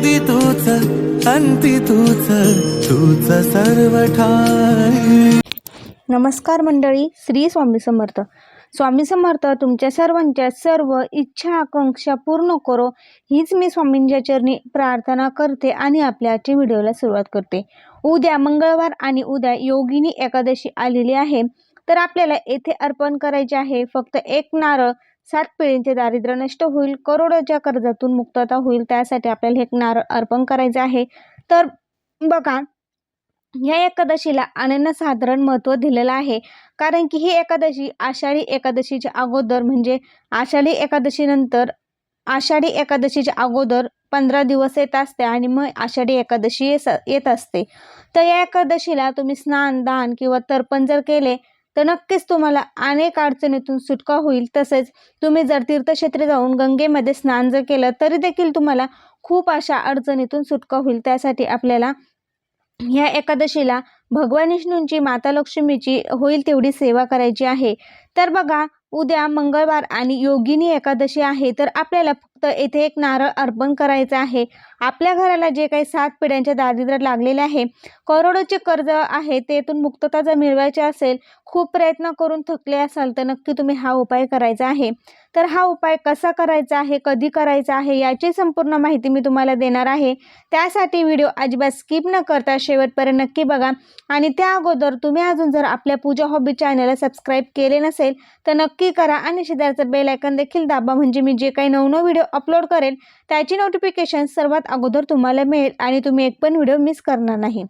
आधी तूच अंती तूच तूच सर्व ठाई नमस्कार मंडळी श्री स्वामी समर्थ. स्वामी समर्थ तुमच्या सर्वांच्या सर्व इच्छा आकांक्षा पूर्ण करो. हीच मी स्वामींच्या चरणी प्रार्थना करते आणि आपल्या आजच्या व्हिडिओला सुरुवात करते. उद्या मंगळवार आणि उद्या योगिनी एकादशी आलेली आहे. तर आपल्याला येथे अर्पण करायचे आहे. फक्त एक नारळ सात पिढींचे दारिद्र्य नष्ट होईल करोडोच्या कर्जातून मुक्तता होईल त्यासाठी आपल्याला एक नारळ अर्पण करायचे आहे. तर बघा या एकादशीला अनन्यसाधारण महत्त्व दिलेलं आहे. कारण की ही एकादशी आषाढी एकादशीच्या अगोदर म्हणजे आषाढी एकादशीनंतर आषाढी एकादशीच्या अगोदर पंधरा दिवस येत असते आणि मग आषाढी एकादशी येस येत असते. तर या एकादशीला तुम्ही स्नान दान किंवा तर्पण जर केले तर नक्कीच तुम्हाला अनेक अडचणीतून सुटका होईल. तसेच तुम्ही जर तीर्थक्षेत्री जाऊन गंगेमध्ये स्नान जर केलं तरी देखील तुम्हाला खूप अशा अडचणीतून सुटका होईल. त्यासाठी आपल्याला ह्या एकादशीला भगवान विष्णूंची माता लक्ष्मीची होईल तेवढी सेवा करायची आहे. तर बघा उद्या मंगळवार आणि योगिनी एकादशी आहे तर आपल्याला फक्त येथे एक नारळ अर्पण करायचं आहे. आपल्या घराला जे काही सात पिढ्यांचे दारिद्र्य लागलेले आहे करोडोचे कर्ज आहे तेथून मुक्तता जर मिळवायची असेल खूप प्रयत्न करून थकले असाल तर नक्की तुम्ही हा उपाय करायचा आहे. तर हा उपाय कसा करायचा आहे कधी करायचा आहे याची संपूर्ण माहिती मी तुम्हाला देणार आहे. त्यासाठी व्हिडिओ अजिबात स्किप न करता शेवटपर्यंत नक्की बघा. आणि त्या अगोदर तुम्ही अजून जर आपल्या पूजा हॉबी चॅनलला सबस्क्राईब केले नसेल तर नक्की करा आणि शेजारचं बेल आयकन देखील दाबा. म्हणजे मी जे काही नवनव व्हिडिओ अपलोड करेन त्याची नोटिफिकेशन सर्वात अगोदर तुम्हाला मिळेल आणि तुम्ही एक पण व्हिडिओ मिस करणार नाही.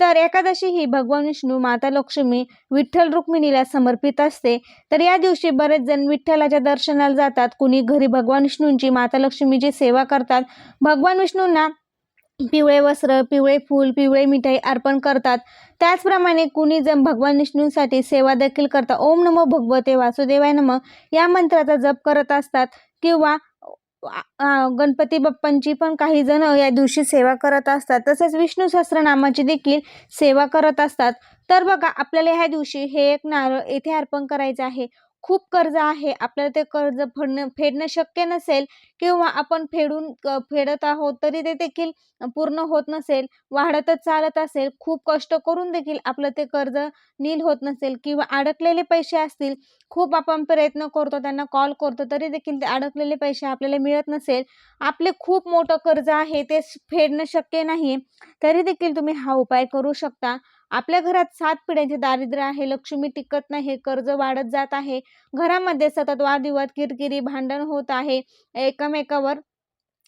तर एकादशी ही भगवान विष्णू माता लक्ष्मी विठ्ठल रुक्मिणीला समर्पित असते. तर या दिवशी बरेच जण विठ्ठलाच्या दर्शनाला जातात. कुणी घरी भगवान विष्णूंची माता लक्ष्मीची सेवा करतात. भगवान विष्णूंना पिवळे वस्त्र पिवळे फूल पिवळे मिठाई अर्पण करतात. त्याचप्रमाणे कुणी जण भगवान विष्णूंसाठी सेवा देखील करतात. ओम नमो भगवते वासुदेवाय नम या मंत्राचा जप करत असतात किंवा गणपती बाप्पांची पण काही जण या दिवशी सेवा करत असतात. तसेच विष्णू सहस्रनामाची देखील सेवा करत असतात. तर बघा आपल्याला ह्या दिवशी हे एक नारळ येथे अर्पण करायचं आहे. खूप कर्ज आहे आपल्याला ते कर्ज फेडणं फेडणं शक्य नसेल किंवा आपण फेडून फेडत आहोत तरी ते देखील पूर्ण होत नसेल वाढतच चालत असेल खूप कष्ट करून देखील आपलं ते कर्ज नील होत नसेल किंवा अडकलेले पैसे असतील खूप आपण प्रयत्न करतो त्यांना कॉल करतो तरी देखील ते अडकलेले पैसे आपल्याला मिळत नसेल. आपले खूप मोठं कर्ज आहे ते फेडणं शक्य नाही तरी देखील तुम्ही हा उपाय करू शकता. आपल्या घरात सात पिढ्यांचे दारिद्र्य आहे लक्ष्मी टिकत नाही कर्ज वाढत जात आहे घरामध्ये सतत वादविवाद किरकिरी भांडण होत आहे एकमेकावर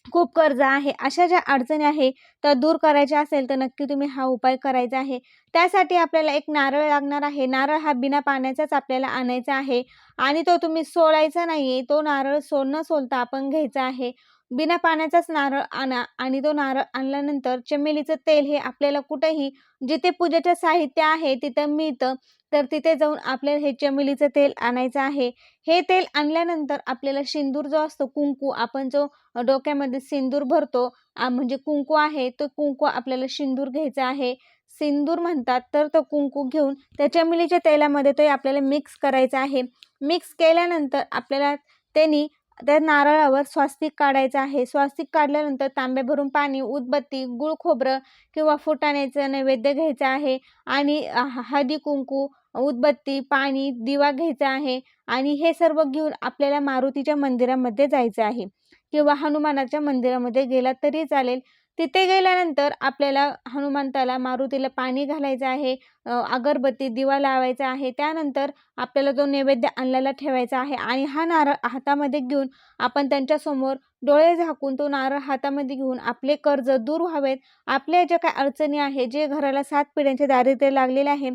खूप कर्ज आहे. अशा ज्या अडचणी आहे तर दूर करायच्या असेल तर नक्की तुम्ही हा उपाय करायचा आहे. त्यासाठी आपल्याला एक नारळ लागणार आहे. नारळ हा बिना पाण्याचाच आपल्याला आणायचा आहे आणि तो तुम्ही सोलायचा नाही आहे तो नारळ सोडणं सोलता आपण घ्यायचा आहे. बिना पाण्याचाच नारळ आणा आणि तो नारळ आणल्यानंतर चमेलीचं तेल हे आपल्याला कुठेही जिथे पूजेचं साहित्य आहे तिथं मिळतं. तर तिथे जाऊन आपल्याला हे चमेलीचं तेल आणायचं आहे. हे तेल आणल्यानंतर आपल्याला सिंदूर जो असतो कुंकू आपण जो डोक्यामध्ये सिंदूर भरतो म्हणजे कुंकू आहे तो कुंकू आपल्याला सिंदूर घ्यायचा आहे. सिंदूर म्हणतात तर तो कुंकू घेऊन त्या चमेलीच्या तेलामध्ये तो आपल्याला मिक्स करायचा आहे. मिक्स केल्यानंतर आपल्याला त्यांनी त्या नारळावर स्वास्तिक काढायचं आहे. स्वास्तिक काढल्यानंतर तांब्या भरून पाणी उदबत्ती गुळ खोबरं किंवा फुटाण्याचं नैवेद्य घ्यायचं आहे आणि ह- हळदी कुंकू उदबत्ती पाणी दिवा घ्यायचा आहे आणि हे सर्व घेऊन आपल्याला मारुतीच्या मंदिरामध्ये जायचं आहे. किंवा हनुमानाच्या मंदिरामध्ये गेला तरी चालेल. तिथे गेल्यानंतर आपल्याला हनुमंताला मारुतीला पाणी घालायचं आहे अगरबत्ती दिवा लावायचा आहे त्यानंतर आपल्याला तो नैवेद्य आणलेला ठेवायचा आहे आणि हा नारळ हातामध्ये घेऊन आपण त्यांच्यासमोर डोळे झाकून तो नारळ हातामध्ये घेऊन आपले कर्ज दूर व्हावेत. आपल्या ज्या काही अडचणी आहे जे घराला सात पिढ्यांचे दारिद्र्य लागलेले आहे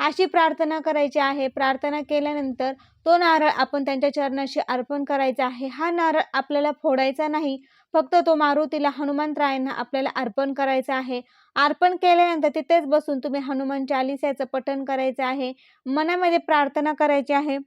अशी प्रार्थना करायची आहे. प्रार्थना केल्यानंतर तो नारळ आपण त्यांच्या चरणाशी अर्पण करायचा आहे. हा नारळ आपल्याला फोडायचा नाही. फक्त तो मारुतीला हनुमंतरायांना आपल्याला अर्पण करायचा आहे. अर्पण केल्यानंतर तिथेच बसून तुम्ही हनुमान चालिसाचं पठण करायचं आहे. मनामध्ये प्रार्थना करायची आहे.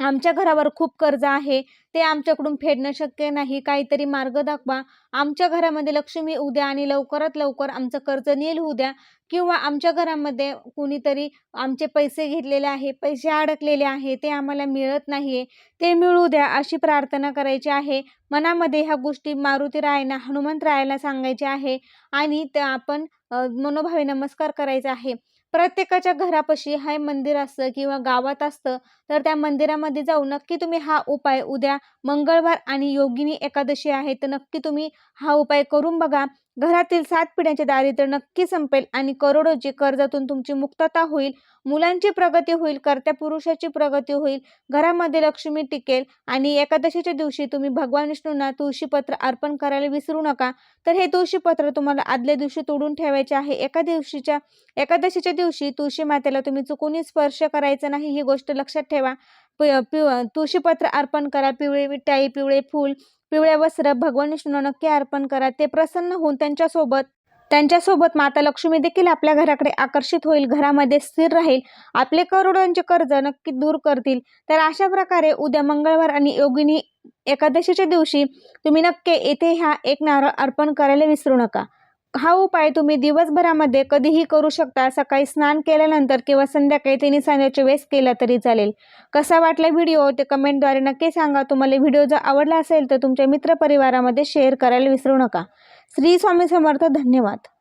आमच्या घरावर खूप कर्ज आहे ते आमच्याकडून फेडणं शक्य नाही काहीतरी मार्ग दाखवा. आमच्या घरामध्ये लक्ष्मी उद्या आणि लवकरात लवकर आमचं कर्ज नील होऊ द्या. किंवा आमच्या घरामध्ये कुणीतरी आमचे पैसे घेतलेले आहे पैसे अडकलेले आहे ते आम्हाला मिळत नाही आहे ते मिळू द्या अशी प्रार्थना करायची आहे. मनामध्ये ह्या गोष्टी मारुती रायना हनुमंत रायाला सांगायचे आहे. आणि त्या आपण मनोभावे नमस्कार करायचा आहे. प्रत्येकाच्या घरापाशी हे मंदिर असतं किंवा गावात असतं तर त्या मंदिरामध्ये जाऊन नक्की तुम्ही हा उपाय उद्या मंगळवार आणि योगिनी एकादशी आहे तर नक्की तुम्ही हा उपाय करून बघा. घरातील सात पिढ्यांचे दारिद्र्य नक्की संपेल आणि करोडोची कर्जातून तुमची मुक्तता होईल मुलांची प्रगती होईल कर्त्या पुरुषाची प्रगती होईल घरामध्ये लक्ष्मी टिकेल आणि एकादशीच्या दिवशी तुम्ही भगवान विष्णूंना तुळशीपत्र अर्पण करायला विसरू नका. तर हे तुळशीपत्र तुम्हाला आदल्या दिवशी तोडून ठेवायचे आहे. एका दिवशीच्या एकादशीच्या दिवशी तुळशी मातेला तुम्ही चुकूनही स्पर्श करायचा नाही ही गोष्ट लक्षात ठेवा. पि पिव तुळशीपत्र अर्पण करा पिवळे मिठाई पिवळे फूल पिवळे वस्त्र भगवान विष्णूंना नक्की अर्पण करा. ते प्रसन्न होऊन त्यांच्यासोबत त्यांच्यासोबत माता लक्ष्मी देखील आपल्या घराकडे आकर्षित होईल घरामध्ये स्थिर राहील आपले करोडोंचे कर्ज नक्की दूर करतील. तर अशा प्रकारे उद्या मंगळवार आणि योगिनी एकादशीच्या दिवशी तुम्ही नक्की येथे ह्या एक नारळ अर्पण करायला विसरू नका. हा उपाय तुम्ही दिवसभरामध्ये कधीही करू शकता. सकाळी स्नान केल्यानंतर किंवा संध्याकाळी तिन्ही सांजाच्या वेळेस केला तरी चालेल. कसा वाटला व्हिडिओ? ते कमेंटद्वारे नक्की सांगा. तुम्हाला व्हिडिओ जर आवडला असेल तर तुमच्या मित्रपरिवारामध्ये शेअर करायला विसरू नका. श्री स्वामी समर्थ. धन्यवाद.